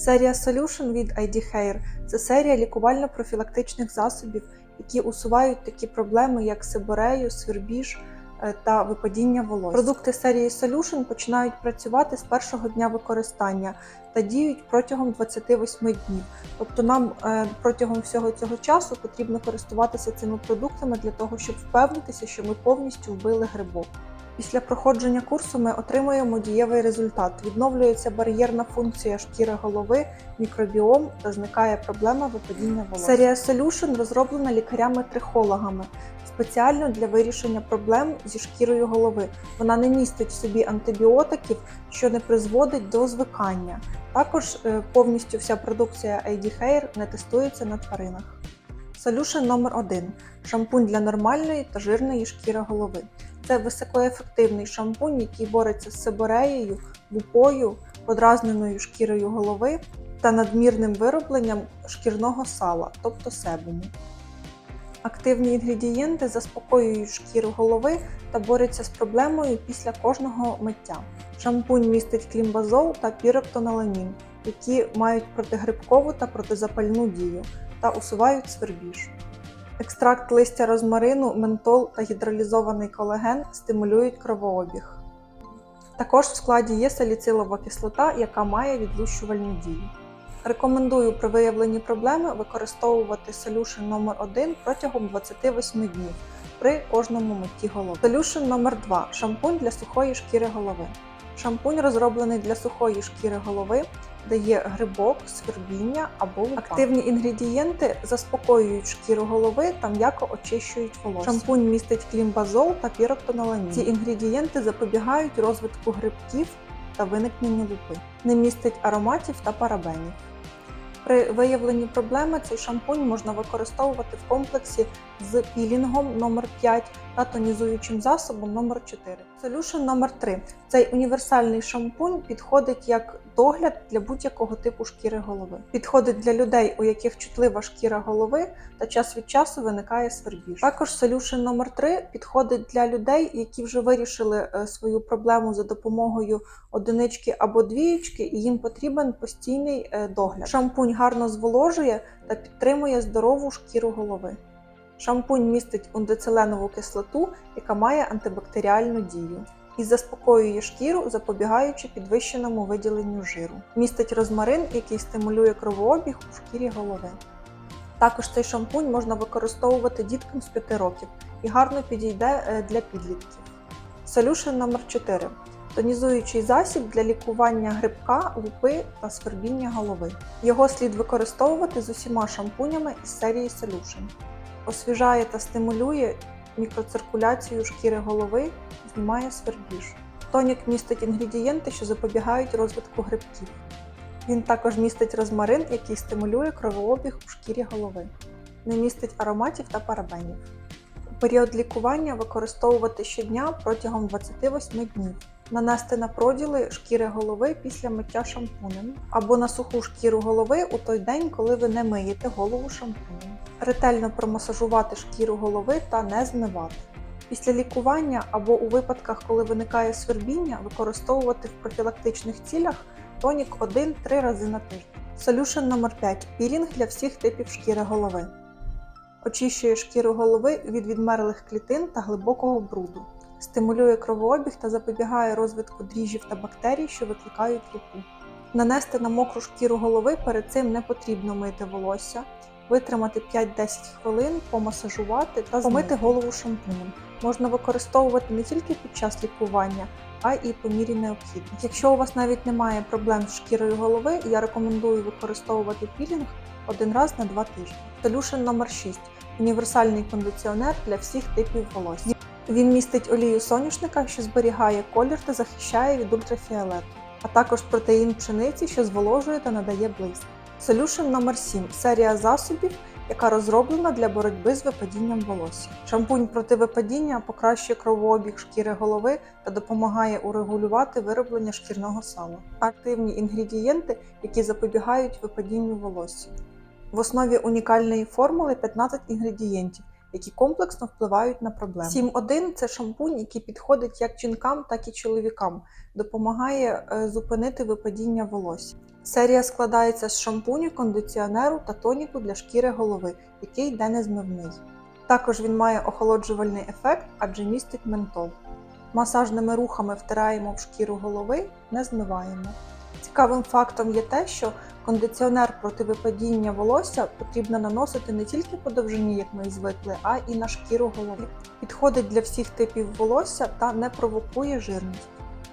Серія Solution від ID Hair – це серія лікувально-профілактичних засобів, які усувають такі проблеми, як сиборею, свербіж е, та випадіння волосся. Продукти серії Solution починають працювати з першого дня використання та діють протягом 28 днів. Тобто нам е, протягом всього цього часу потрібно користуватися цими продуктами для того, щоб впевнитися, що ми повністю вбили грибок. Після проходження курсу ми отримуємо дієвий результат. Відновлюється бар'єрна функція шкіри голови, мікробіом та зникає проблема випадіння волосся. Серія Solution розроблена лікарями-трихологами спеціально для вирішення проблем зі шкірою голови. Вона не містить в собі антибіотиків, що не призводить до звикання. Також е, повністю вся продукція ID Hair не тестується на тваринах. Solution номер 1 шампунь для нормальної та жирної шкіри голови. Це високоефективний шампунь, який бореться з сибореєю, лупою, подразненою шкірою голови та надмірним виробленням шкірного сала, тобто себуму. Активні інгредієнти заспокоюють шкіру голови та борються з проблемою після кожного миття. Шампунь містить клімбазол та піроктоналамін, які мають протигрибкову та протизапальну дію та усувають свербіж. Екстракт листя розмарину, ментол та гідролізований колаген стимулюють кровообіг. Також в складі є саліцилова кислота, яка має відлущувальну дію. Рекомендую при виявленні проблеми використовувати Solution номер 1 протягом 28 днів при кожному митті голови. Solution номер 2 шампунь для сухої шкіри голови. Шампунь розроблений для сухої шкіри голови, дає грибок, свербіння або лупа. Активні інгредієнти заспокоюють шкіру голови та м'яко очищують волосся. Шампунь містить клімбазол та піроктоналамін. Ці інгредієнти запобігають розвитку грибків та виникненню лупи. Не містить ароматів та парабенів. При виявленні проблеми цей шампунь можна використовувати в комплексі з пілінгом номер 5 та тонізуючим засобом номер 4 Solution номер 3 Цей універсальний шампунь підходить як догляд для будь-якого типу шкіри голови. Підходить для людей, у яких чутлива шкіра голови та час від часу виникає свербіж. Також Solution номер 3 підходить для людей, які вже вирішили е, свою проблему за допомогою одинички або двієчки, і їм потрібен постійний е, догляд. Шампунь гарно зволожує та підтримує здорову шкіру голови. Шампунь містить ундецеленову кислоту, яка має антибактеріальну дію. І заспокоює шкіру, запобігаючи підвищеному виділенню жиру. Містить розмарин, який стимулює кровообіг у шкірі голови. Також цей шампунь можна використовувати діткам з 5 років і гарно підійде е, для підлітків. Solution номер 4 тонізуючий засіб для лікування грибка, лупи та свербіння голови. Його слід використовувати з усіма шампунями із серії Solution. Освіжає та стимулює мікроциркуляцію шкіри голови, знімає свербіж. Тонік містить інгредієнти, що запобігають розвитку грибків. Він також містить розмарин, який стимулює кровообіг у шкірі голови. Не містить ароматів та парабенів. У період лікування використовувати щодня протягом 28 днів. Нанести на проділи шкіри голови після миття шампунем або на суху шкіру голови у той день, коли ви не миєте голову шампунем. Ретельно промасажувати шкіру голови та не змивати. Після лікування або у випадках, коли виникає свербіння, використовувати в профілактичних цілях тонік 1-3 рази на тиждень. Solution номер 5 пілінг для всіх типів шкіри голови. Очищує шкіру голови від відмерлих клітин та глибокого бруду. Стимулює кровообіг та запобігає розвитку дріжджів та бактерій, що викликають лупу. Нанести на мокру шкіру голови перед цим не потрібно мити волосся, витримати 5-10 хвилин, помасажувати та помити голову шампунем. Можна використовувати не тільки під час лікування, а й по мірі необхідності. Якщо у вас навіть немає проблем з шкірою голови, я рекомендую використовувати пілінг один раз на два тижні. Solution номер 6 універсальний кондиціонер для всіх типів волосся. Він містить олію соняшника, що зберігає колір та захищає від ультрафіолету, а також протеїн пшениці, що зволожує та надає блиск. Solution номер 7 серія засобів, яка розроблена для боротьби з випадінням волосся. Шампунь проти випадіння покращує кровообіг шкіри голови та допомагає урегулювати вироблення шкірного сала. Активні інгредієнти, які запобігають випадінню волосся. В основі унікальної формули 15 інгредієнтів, які комплексно впливають на проблему. 7.1 – це шампунь, який підходить як жінкам, так і чоловікам, допомагає е, зупинити випадіння волосся. Серія складається з шампуню, кондиціонеру та тоніку для шкіри голови, який йде незмивний. Також він має охолоджувальний ефект, адже містить ментол. Масажними рухами втираємо в шкіру голови, не змиваємо. Цікавим фактом є те, що кондиціонер проти випадіння волосся потрібно наносити не тільки по довжині, як ми звикли, а і на шкіру голови. Підходить для всіх типів волосся та не провокує жирність.